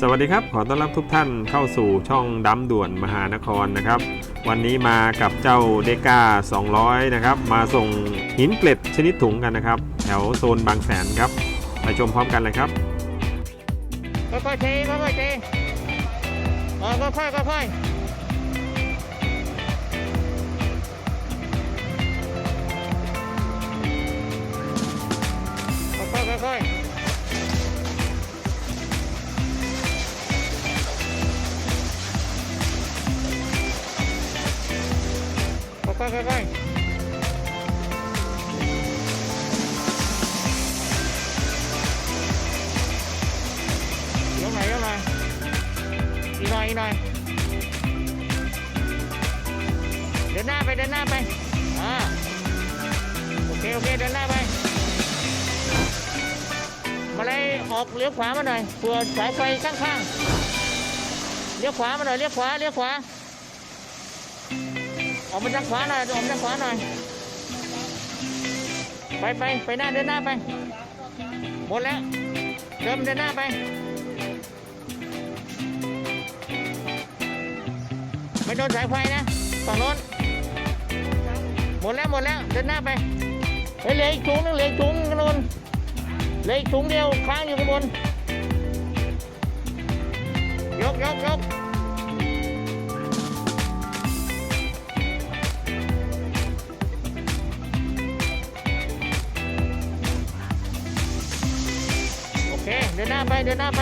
สวัสดีครับ ขอต้อนรับทุกท่านเข้าสู่ช่องดำด่วนมหานครนะครับ วันนี้มากับเจ้าเดก้า200 นะครับ มาส่งหินเกล็ดชนิดถุงกันนะครับ แถวโซนบางแสนครับ ไปชมพร้อมกันเลยครับค่อยๆเทค่อยๆเทเออค่อยๆค่อยๆ ค่อยๆค่อยๆยกหน่อยยกหน่อยอีกหน่อยอีกหน่อย เดินหน้าไปเดินหน้าไป อ่า โอเค โอเค เดินหน้าไป มาเลยออกเลี้ยวขวามาหน่อยเผื่อสายไฟข้างๆ เลี้ยวขวามาหน่อย เลี้ยวขวา เลี้ยวขวา ออกมาทางขวาหน่อยออกมาทางขวาหน่อย ไปไปไปหน้าเดินหน้าไป หมดแล้ว เดินเดินหน้าไป ไม่โดนสายไฟนะฝั่งโน้น หมดแล้วหมดแล้ว เดินหน้าไปเฮ้ยเหลืออีกถุงนึงเหลืออีกถุงข้นเหลืออีกถุงเดียวค้างอยู่ข้างบน ยกยกยก เดินหน้าไปเดินหน้าไป